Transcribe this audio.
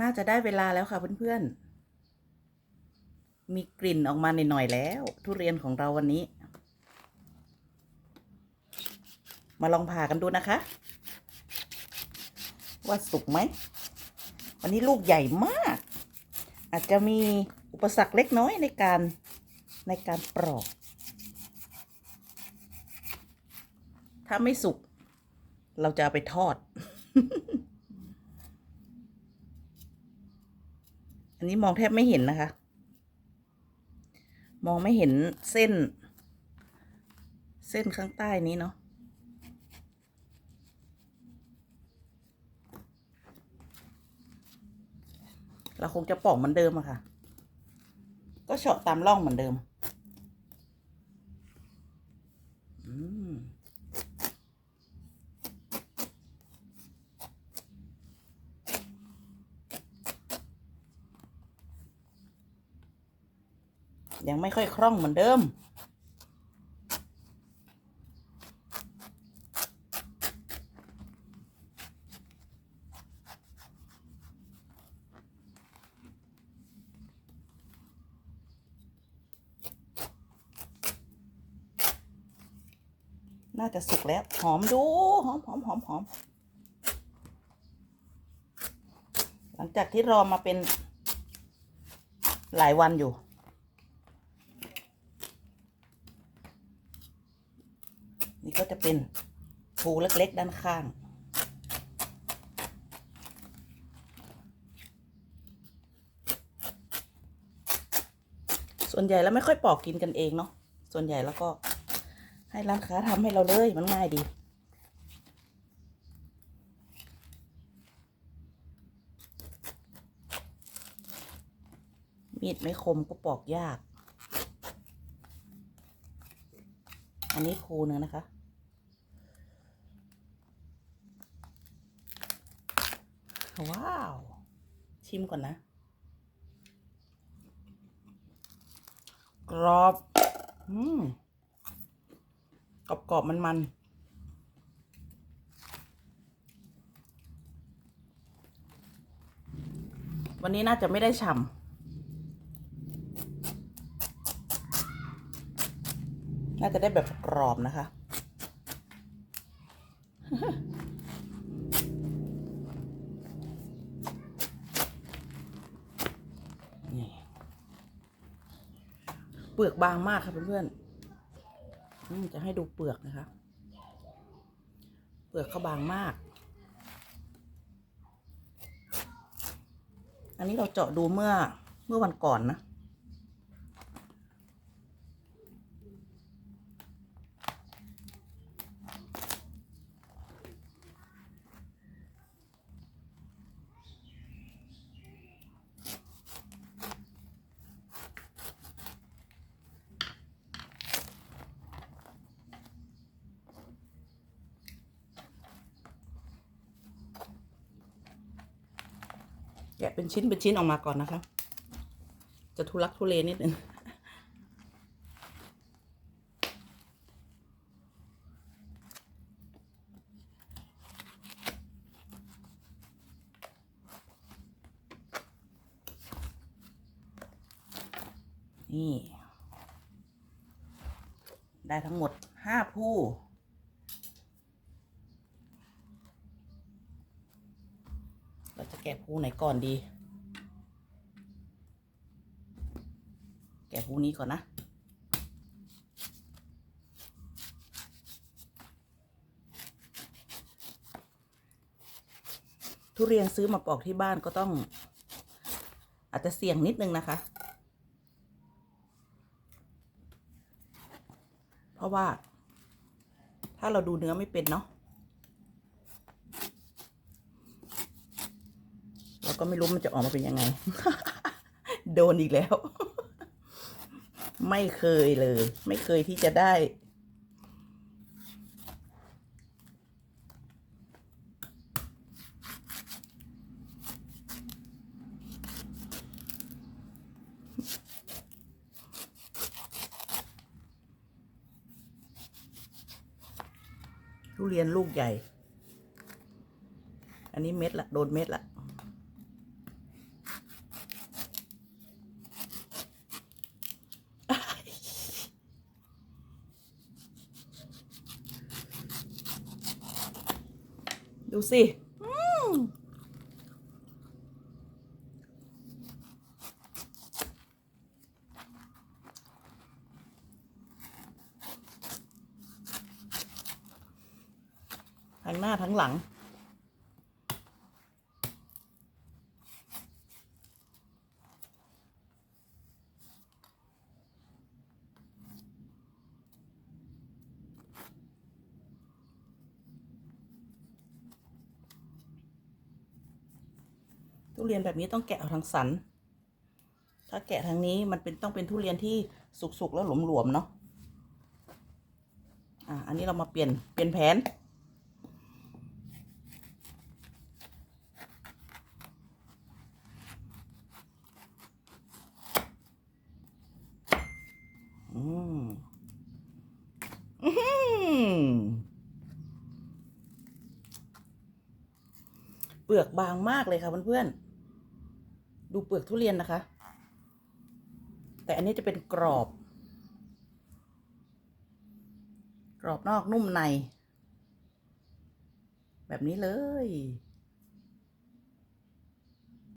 น่าจะได้เวลาแล้วค่ะเพื่อนๆ มีกลิ่นออกมาหน่อยๆแล้ว ทุเรียนของเราวันนี้ มาลองผ่ากันดูนะคะ ว่าสุกไหม วันนี้ลูกใหญ่มาก อาจจะมีอุปสรรคเล็กน้อยในการในการปลอก ถ้าไม่สุก เราจะเอาไปทอด อันนี้มองแทบไม่เห็นนะคะ มองไม่เห็นเส้น เส้นข้างใต้นี้เนาะเราคงจะปอกเหมือนเดิมอะค่ะ ก็เฉาะตามร่องเหมือนเดิม อืม ยังไม่ค่อยคล่องเหมือนเดิม น่าจะสุกแล้ว หอมดูหอมหอมหอมหอมหลังจากที่รอมาเป็นหลายวันอยู่ นี่ก็จะเป็นภูเล็กๆ ด้านข้าง ส่วนใหญ่แล้วไม่ค่อยปอกกินกันเองเนาะส่วนใหญ่แล้วก็ให้ร้านค้าทำให้เราเลยมันง่ายดีมีดไม่คมก็ปอกยาก อันนี้ภูหนึ่งนะคะ ว้าว ชิมก่อนนะ กรอบ อืมกรอบกรอบมันมันๆวันนี้น่าจะไม่ได้ฉ่ำน่าจะได้แบบกรอบนะคะ เปลือกบางมากค่ะเพื่อนๆจะให้ดูเปลือกนะคะ เปลือกเขาบางมาก อันนี้เราเจาะดูเมื่อเมื่อวันก่อนนะ แกะเป็นชิ้นเป็นชิ้นออกมาก่อนนะคะ จะทุลักทุเลนิดนึงนี่ ได้ทั้งหมดห้าผู้ เราจะแกะภูไหนก่อนดี แกะภูนี้ก่อนนะทุเรียนซื้อมาปอกที่บ้านก็ต้อง อาจจะเสี่ยงนิดนึงนะคะ เพราะว่า ถ้าเราดูเนื้อไม่เป็นเนาะ เราก็ไม่รู้มันจะออกมาเป็นยังไง โดนอีกแล้ว ไม่เคยเลย ไม่เคยที่จะได้ ทุเรียนลูกใหญ่ อันนี้เม็ดละ โดนเม็ดละ ดูสิทั้งหน้าทั้งหลัง ทุเรียนแบบนี้ต้องแกะเอาทางสัน ถ้าแกะทางนี้มันเป็นต้องเป็นทุเรียนที่สุกๆแล้วหลวมๆเนาะอะอันนี้เรามาเปลี่ยนเปลี่ยนแผนอืมอือหือเปลือกบางมากเลยค่ะเพื่อนๆ ดูเปลือกทุเรียนนะคะ แต่อันนี้จะเป็นกรอบ กรอบนอกนุ่มใน แบบนี้เลย